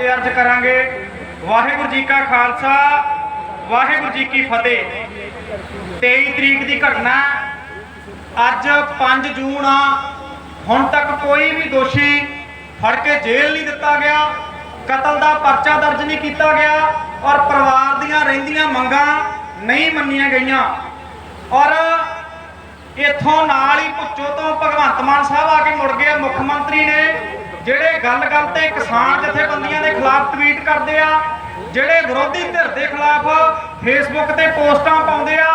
ਤੇ ਅਰਜ਼ ਕਰਾਂਗੇ ਵਾਹਿਗੁਰੂ ਜੀ ਕਾ ਖਾਲਸਾ, ਵਾਹਿਗੁਰੂ ਜੀ ਕੀ ਫਤਿਹ। 23 ਤਰੀਕ ਦੀ ਘਟਨਾ, ਅੱਜ 5 ਜੂਨ ਆ, ਹੁਣ ਤੱਕ ਕੋਈ ਵੀ ਦੋਸ਼ੀ ਫੜ ਕੇ ਜੇਲ੍ਹ ਨਹੀਂ ਦਿੱਤਾ ਗਿਆ, ਕਤਲ ਦਾ ਪਰਚਾ ਦਰਜ ਨਹੀਂ ਕੀਤਾ ਗਿਆ ਔਰ ਪਰਿਵਾਰ ਦੀਆਂ ਰਹਿੰਦੀਆਂ ਮੰਗਾਂ ਨਹੀਂ ਮੰਨੀਆਂ ਗਈਆਂ। ਔਰ ਇੱਥੋਂ ਨਾਲ ਹੀ ਪੁੱਛੋ ਤੋਂ ਭਗਵੰਤ ਮਾਨ ਸਾਹਿਬ ਆ ਕੇ ਮੁੜ ਗਏ, ਮੁੱਖ ਮੰਤਰੀ ਨੇ। ਜਿਹੜੇ ਗੱਲ-ਗੱਲ ਤੇ ਕਿਸਾਨ ਜਥੇਬੰਦੀਆਂ ਦੇ ਖਿਲਾਫ ਟਵੀਟ ਕਰਦੇ ਆ, ਜਿਹੜੇ ਵਿਰੋਧੀ ਧਿਰ ਦੇ ਖਿਲਾਫ ਫੇਸਬੁੱਕ ਤੇ ਪੋਸਟਾਂ ਪਾਉਂਦੇ ਆ,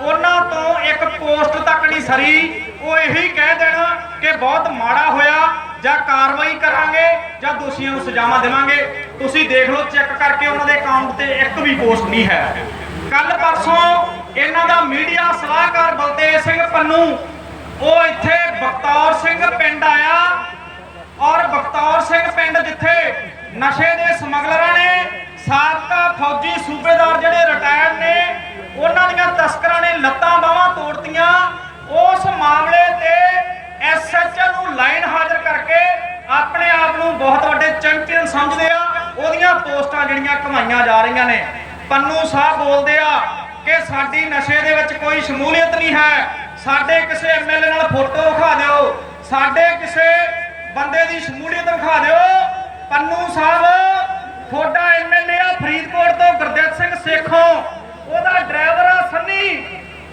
ਉਹਨਾਂ ਤੋਂ ਇੱਕ ਪੋਸਟ ਤੱਕ ਨਹੀਂ ਸਰੀ। ਉਹ ਇਹੀ ਕਹਿ ਦੇਣ ਕਿ ਬਹੁਤ ਮਾੜਾ ਹੋਇਆ, ਜਾਂ ਕਾਰਵਾਈ ਕਰਾਂਗੇ, ਜਾਂ ਦੋਸ਼ੀਆਂ ਨੂੰ ਸਜ਼ਾਵਾਂ ਦੇਵਾਂਗੇ। ਤੁਸੀਂ ਦੇਖ ਲਓ, ਚੈੱਕ ਕਰਕੇ ਉਹਨਾਂ ਦੇ ਅਕਾਊਂਟ ਤੇ ਇੱਕ ਵੀ ਪੋਸਟ ਨਹੀਂ ਹੈ। ਕੱਲ ਪਰਸੋਂ ਇਹਨਾਂ ਦਾ ਮੀਡੀਆ ਸਲਾਹਕਾਰ ਬਲਤੇਜ ਸਿੰਘ ਪੰਨੂ, ਉਹ ਇੱਥੇ ਬਖਤੌਰ ਸਿੰਘ ਪਿੰਡ ਆਇਆ। ਔਰ ਬਖਤੌਰ ਸਿੰਘ ਪਿੰਡ ਜਿੱਥੇ ਨਸ਼ੇ ਦੇ ਸਮਗਲਰਾਂ ਨੇ ਸਾਬਕਾ ਫੌਜੀ ਸੂਬੇਦਾਰ ਜਿਹੜੇ ਰਿਟਾਇਰਡ ਨੇ, ਉਹਨਾਂ ਦੀਆਂ ਤਸਕਰਾਂ ਨੇ ਲੱਤਾਂ ਬਾਹਾਂ ਤੋੜਤੀਆਂ। ਉਸ ਮਾਮਲੇ ਤੇ ਐਸਐਚਓ ਨੂੰ ਲਾਈਨ ਹਾਜ਼ਰ ਕਰਕੇ ਆਪਣੇ ਆਪ ਨੂੰ ਬਹੁਤ ਵੱਡੇ ਚੈਂਪੀਅਨ ਸਮਝਦੇ ਆ। ਉਹਦੀਆਂ ਪੋਸਟਾਂ ਜਿਹੜੀਆਂ ਕਮਾਈਆਂ ਜਾ ਰਹੀਆਂ ਨੇ। ਪੰਨੂ ਸਾਹਿਬ ਬੋਲਦੇ ਆ ਕਿ ਸਾਡੀ ਨਸ਼ੇ ਦੇ ਵਿੱਚ ਕੋਈ ਸ਼ਮੂਲੀਅਤ ਨਹੀਂ ਹੈ। ਸਾਡੇ ਕਿਸੇ ਐਮਐਲਏ ਨਾਲ ਫੋਟੋ ਵਿਖਾ ਦਿਓ। ਸਾਡੇ ਕਿਸੇ ਬੰਦੇ ਦੀ ਸ਼ਮੂਲੀਅਤ ਵਿਖਾ ਦਿਓ। ਪੰਨੂ ਸਾਹਿਬ, ਤੁਹਾਡਾ ਐਮਐਲਏ ਆ ਫਰੀਦਕੋਟ ਤੋਂ ਗੁਰਦੇਵ ਸਿੰਘ ਸੇਖੋਂ। ਉਹਦਾ ਡਰਾਈਵਰ ਆ ਸੰਨੀ,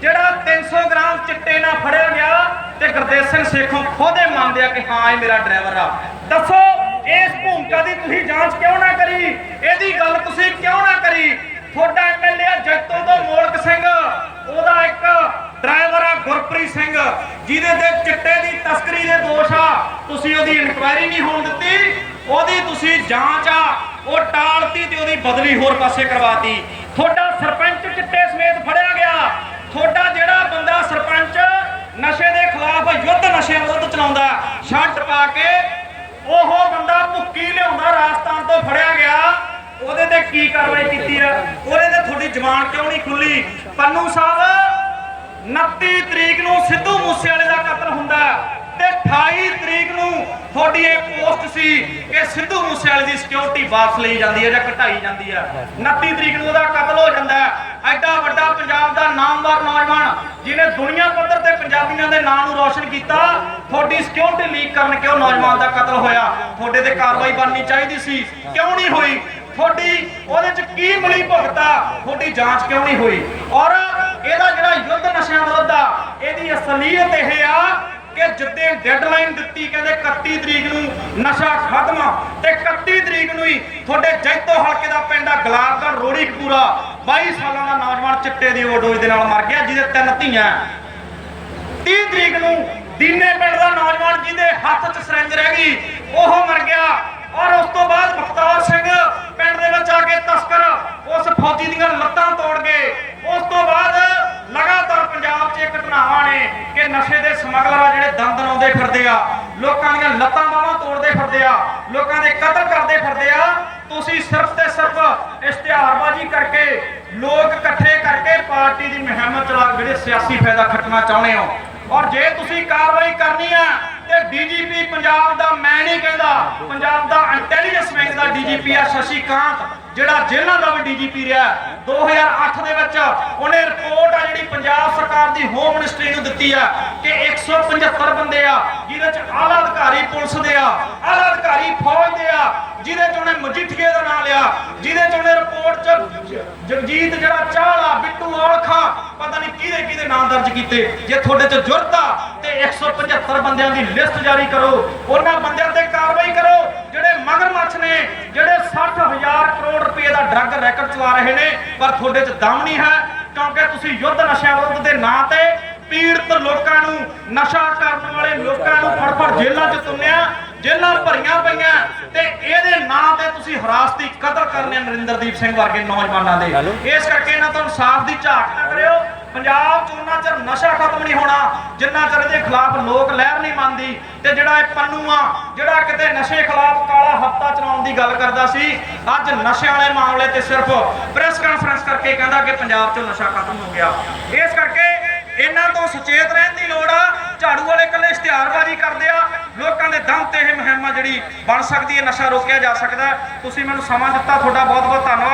ਜਿਹੜਾ 300 ਗ੍ਰਾਮ ਚਿੱਟੇ ਨਾਲ ਫੜਿਆ ਗਿਆ ਤੇ ਗੁਰਦੇਵ ਸਿੰਘ ਸੇਖੋਂ ਖੁਦੇ ਮੰਨਦੇ ਆ ਕਿ ਹਾਂ, ਇਹ ਮੇਰਾ ਡਰਾਈਵਰ ਆ। ਦੱਸੋ ਇਸ ਭੂਮਿਕਾ ਦੀ ਤੁਸੀਂ ਜਾਂਚ ਕਿਉਂ ਨਾ ਕਰੀ ਇਹਦੀ ਗੱਲ ਤੁਸੀਂ ਕਿਉਂ ਨਾ ਕਰੀ ਤੁਹਾਡਾ ਐਮਐਲਏ ਆ ਜੈਤੋ ਤੋਂ ਮੋਲਕ ਸਿੰਘ ਉਹਦਾ ਇੱਕ ਡਰਾਈਵਰ ਆ ਗੁਰਪ੍ਰੀਤ ਸਿੰਘ ਜਿਹਦੇ ਤੇ ਚਿੱਟੇ ਦੀ ਤਸਕਰੀ ਦੇ ਦੋਸ਼ ਆ, ਤੁਸੀਂ ਉਹਦੀ ਇਨਕੁਆਇਰੀ ਨਹੀਂ ਹੋਣ ਦਿੱਤੀ। ਉਹਦੀ ਤੁਸੀਂ ਜਾਂਚ ਆ, ਉਹ ਟਾਲਤੀ ਤੇ ਉਹਦੀ ਬਦਲੀ ਹੋਰ ਪਾਸੇ ਕਰਵਾਤੀ। ਤੁਹਾਡਾ ਸਰਪੰਚ ਚਿੱਟੇ ਸਮੇਤ ਫੜਿਆ ਗਿਆ। ਤੁਹਾਡਾ ਜਿਹੜਾ ਬੰਦਾ ਸਰਪੰਚ ਨਸ਼ੇ ਦੇ ਖਿਲਾਫ ਯੁੱਧ ਨਸ਼ਿਆਂ ਵਿਰੁੱਧ ਚਲਾਉਂਦਾ ਸ਼ਰਟ ਪਾ ਕੇ ਉਹ ਬੰਦਾ ਭੁੱਕੀ ਲਿਆਉਂਦਾ, ਰਾਜਸਥਾਨ ਤੋਂ ਫੜਿਆ ਗਿਆ। ਉਹਦੇ ਤੇ ਕੀ ਕਾਰਵਾਈ ਕੀਤੀ ਆ? ਉਹਦੇ ਤੇ ਤੁਹਾਡੀ ਜ਼ਬਾਨ ਕਿਉਂ ਨਹੀਂ ਖੁੱਲੀ? ਪੰਨੂ ਸਾਹਿਬ 29 ਤਰੀਕ ਨੂੰ ਸਿੱਧੂ ਮੂਸੇਵਾਲੇ ਦਾ ਕਤਲ ਹੁੰਦਾ ਤੇ 28 ਤਰੀਕ ਨੂੰ ਤੁਹਾਡੀ ਇਹ ਪੋਸਟ ਸੀ ਕਿ ਸਿੱਧੂ ਮੂਸੇਵਾਲੇ ਦੀ ਸਿਕਿਉਰਿਟੀ ਵਾਪਸ ਲਈ ਜਾਂਦੀ ਹੈ ਜਾਂ ਘਟਾਈ ਜਾਂਦੀ ਹੈ। 29 ਤਰੀਕ ਨੂੰ ਉਹਦਾ ਕਤਲ ਹੋ ਜਾਂਦਾ ਹੈ। ਐਡਾ ਵੱਡਾ ਪੰਜਾਬ ਦਾ ਨਾਮਵਰ ਨੌਜਵਾਨ ਜਿਹਨੇ ਦੁਨੀਆ ਪੱਧਰ ਤੇ ਪੰਜਾਬੀਆਂ ਦੇ ਨਾਂ ਨੂੰ ਰੌਸ਼ਨ ਕੀਤਾ, ਤੁਹਾਡੀ ਸਿਕਿਉਰਿਟੀ ਲੀਕ ਕਰਨ ਕਿਉਂ ਨੌਜਵਾਨ ਦਾ ਕਤਲ ਹੋਇਆ। ਤੁਹਾਡੇ ਤੇ ਕਾਰਵਾਈ ਬਣਨੀ ਚਾਹੀਦੀ ਸੀ। ਕਿਉਂ ਨਹੀਂ ਹੋਈ? ਤੁਹਾਡੀ ਉਹਦੇ ਚ ਕੀ ਮਿਲੀ ਭੁਗਤਾ ਤੁਹਾਡੀ ਜਾਂਚ ਕਿਉਂ ਨਹੀਂ ਹੋਈ? ਔਰ ਇਹਦਾ ਜਿਹੜਾ ਯੁੱਧ ਨਸ਼ਿਆਂ ਵਿਰੁੱਧ ਆ, ਇਹਦੀ ਅਸਲੀਅਤ ਇਹ ਆ ਕਿ ਜਿੱਦੇ ਡੈਡਲਾਈਨ ਦਿੱਤੀ ਕਹਿੰਦੇ 31 ਤਰੀਕ ਨੂੰ ਨਸ਼ਾ ਖਤਮ, ਤੇ 31 ਤਰੀਕ ਨੂੰ ਹੀ ਤੁਹਾਡੇ ਜੈਤੋ ਹਲਕੇ ਦਾ ਪਿੰਡ ਆ ਗਲਾਬਗੜ ਰੋੜੀ ਪੂਰਾ 22 ਸਾਲਾਂ ਦਾ ਨੌਜਵਾਨ ਚਿੱਟੇ ਦੀ ਓਵਰਡੋਜ਼ ਦੇ ਨਾਲ ਮਰ ਗਿਆ, ਜਿਹਦੇ ਤਿੰਨ ਧੀਆਂ 30 ਤਰੀਕ ਨੂੰ ਦੀਨੇ ਪਿੰਡ ਦਾ ਨੌਜਵਾਨ ਜਿਹਦੇ ਹੱਥ 'ਚ ਸਰੰਜ ਰਹਿ ਗਈ, ਉਹ ਮਰ ਗਿਆ। ਔਰ ਉਸ ਤੋਂ ਬਾਅਦ ਬਖਤੌਰ ਸਿੰਘ ਪਿੰਡ ਦੇ ਵਿੱਚ ਆ ਕੇ ਤਸਕਰ ਉਸ ਫੌਜੀ ਦੀਆਂ ਲੱਤਾਂ ਤੋੜ ਗਏ ਉਸ ਤੋਂ ਬਾਅਦ ਲਗਾਤਾਰ ਪੰਜਾਬ ਘਟਨਾਵਾਂ ਨੇ ਕਿ ਨਸ਼ੇ ਦੇ ਸਮਗਲਰ ਆ ਜਿਹੜੇ ਦੰਦ ਲਾਉਂਦੇ ਫਿਰਦੇ ਆ, ਲੋਕਾਂ ਦੀਆਂ ਲੱਤਾਂ ਬਾਹਾਂ ਤੋੜਦੇ ਫਿਰਦੇ ਆ, ਲੋਕਾਂ ਦੇ ਕਤਲ ਕਰਦੇ ਫਿਰਦੇ ਆ, ਤੁਸੀਂ ਸਿਰਫ ਤੇ ਸਿਰਫ ਇਸ਼ਤਿਹਾਰਬਾਜ਼ੀ ਕਰਕੇ, ਲੋਕ ਇਕੱਠੇ ਕਰਕੇ ਪਾਰਟੀ ਦੀ ਮੁਹਿੰਮ ਚਲਾ ਕੇ ਜਿਹੜੇ ਸਿਆਸੀ ਫਾਇਦਾ ਖੱਟਣਾ ਚਾਹੁੰਦੇ ਹੋ। ਔਰ ਜੇ ਤੁਸੀਂ ਕਾਰਵਾਈ ਕਰਨੀ ਆ ਤੇ ਡੀਜੀਪੀ ਪੰਜਾਬ ਦਾ ਮੈਂ ਨਹੀਂ ਕਹਿੰਦਾ। ਪੰਜਾਬ ਦਾ ਇੰਟੈਲੀਜੈਂਸ ਵਿੰਗ ਦਾ ਡੀਜੀਪੀ ਆ ਸ਼ਸ਼ੀ ਕਾਂਤ, ਜਿਹੜਾ ਜੇਲ੍ਹਾਂ ਦਾ ਵੀ ਡੀਜੀਪੀ ਰਿਹਾ। 2008 ਦੇ ਵਿੱਚ ਉਹਨੇ ਰਿਪੋਰਟ ਆ ਜਿਹੜੀ ਪੰਜਾਬ ਸਰਕਾਰ ਦੀ ਹੋਮ ਮਿਨਿਸਟਰੀ ਨੂੰ ਦਿੱਤੀ ਆ ਕਿ 175 ਬੰਦੇ ਆ, ਜਿਹਦੇ ਚ ਆਲਾ ਅਧਿਕਾਰੀ ਪੁਲਿਸ ਦੇ ਆ, ਆਲਾ ਅਧਿਕਾਰੀ ਫੌਜ ਦੇ ਆ, ਜਿਹਦੇ ਚ ਉਹਨੇ ਮਜੀਠੀਏ ਦਾ ਨਾਮ ਲਿਆ, ਜਿਹਦੇ ਚ ਉਹਨੇ ਰਿਪੋਰਟ ਚ ਜਗਜੀਤ, ਜਿਹੜਾ ਚਾਹਲਾ ਬਿੱਟੂ ਔਲਖਾ, ਪਤਾ ਨਹੀਂ ਕਿਹਦੇ ਕਿਹਦੇ ਨਾਮ ਦਰਜ ਕੀਤੇ, ਜੇ ਤੁਹਾਡੇ ਚ ਜੁਰਤ ਆ 175 ਬੰਦਿਆਂ ਦੀ ਲਿਸਟ ਜਾਰੀ ਕਰੋ। ਉਹਨਾਂ ਬੰਦਿਆਂ ਤੇ ਕਾਰਵਾਈ ਕਰੋ ਜਿਹੜੇ ਮਗਰਮੱਛ ਨੇ ਜਿਹੜੇ 60000 ਕਰੋੜ ਰੁਪਏ ਦਾ ਡਰੱਗ ਰੈਕਟ ਚਲਾ ਰਹੇ ਨੇ ਪਰ ਤੁਹਾਡੇ ਚ ਦਮ ਨਹੀਂ ਹੈ ਕਿਉਂਕਿ ਤੁਸੀਂ ਯੁੱਧ ਨਸ਼ਿਆਂ ਵਿਰੁੱਧ ਦੇ ਨਾਂ ਤੇ ਪੀੜਤ ਲੋਕਾਂ ਨੂੰ ਨਸ਼ਾ ਕਰਨ ਵਾਲੇ ਲੋਕਾਂ ਨੂੰ ਫੜ ਫੜ ਜੇਲ੍ਹਾਂ 'ਚ ਤੁੰਨਿਆ ਜੇਲ੍ਹਾਂ ਭਰੀਆਂ ਪਈਆਂ ਤੇ ਇਹਦੇ ਨਾਂ ਤੇ ਤੁਸੀਂ ਹਰਾਸਤੀ ਕਤਲ ਕਰਨੇ ਨਰਿੰਦਰਦੀਪ ਸਿੰਘ ਵਰਗੇ ਨੌਜਵਾਨਾਂ ਦੇ। ਇਸ ਕਰਕੇ ਇਹਨਾਂ ਤੋਂ ਇਨਸਾਫ ਦੀ ਝਾਕ ਨਾ ਕਰਿਓ। ਪੰਜਾਬ 'ਚ ਉਹਨਾਂ ਚਿਰ ਨਸ਼ਾ ਖਤਮ ਨਹੀਂ ਹੋਣਾ, ਜਿੰਨਾ ਚਿਰ ਇਹਦੇ ਖਿਲਾਫ ਲੋਕ ਲਹਿਰ ਨਹੀਂ ਮੰਨਦੀ ਤੇ ਜਿਹੜਾ ਇਹ ਪੰਨੂ ਆ, ਜਿਹੜਾ ਕਿਤੇ ਨਸ਼ੇ ਖਿਲਾਫ ਕਾਲਾ ਹਫਤਾ ਚਲਾਉਣ ਦੀ ਗੱਲ ਕਰਦਾ ਸੀ, ਅੱਜ ਨਸ਼ੇ ਵਾਲੇ ਮਾਮਲੇ ਤੇ ਸਿਰਫ ਪ੍ਰੈਸ ਕਾਨਫਰੰਸ ਕਰਕੇ ਕਹਿੰਦਾ ਕਿ ਪੰਜਾਬ 'ਚੋਂ ਨਸ਼ਾ ਖਤਮ ਹੋ ਗਿਆ। ਇਸ ਕਰਕੇ ਇਹਨਾਂ ਤੋਂ ਸੁਚੇਤ ਰਹਿਣ ਦੀ ਲੋੜ ਆ, ਝਾੜੂ ਵਾਲੇ ਇਕੱਲੇ ਇਸ਼ਤਿਹਾਰਬਾਜ਼ੀ ਕਰਦੇ ਆ, ਲੋਕਾਂ ਦੇ ਦਮ ਤੇ ਇਹ ਮੁਹਿੰਮ ਜਿਹੜੀ ਬਣ ਸਕਦੀ ਹੈ, ਨਸ਼ਾ ਰੋਕਿਆ ਜਾ ਸਕਦਾ ਤੁਸੀਂ ਮੈਨੂੰ ਸਮਾਂ ਦਿੱਤਾ, ਤੁਹਾਡਾ ਬਹੁਤ ਬਹੁਤ ਧੰਨਵਾਦ।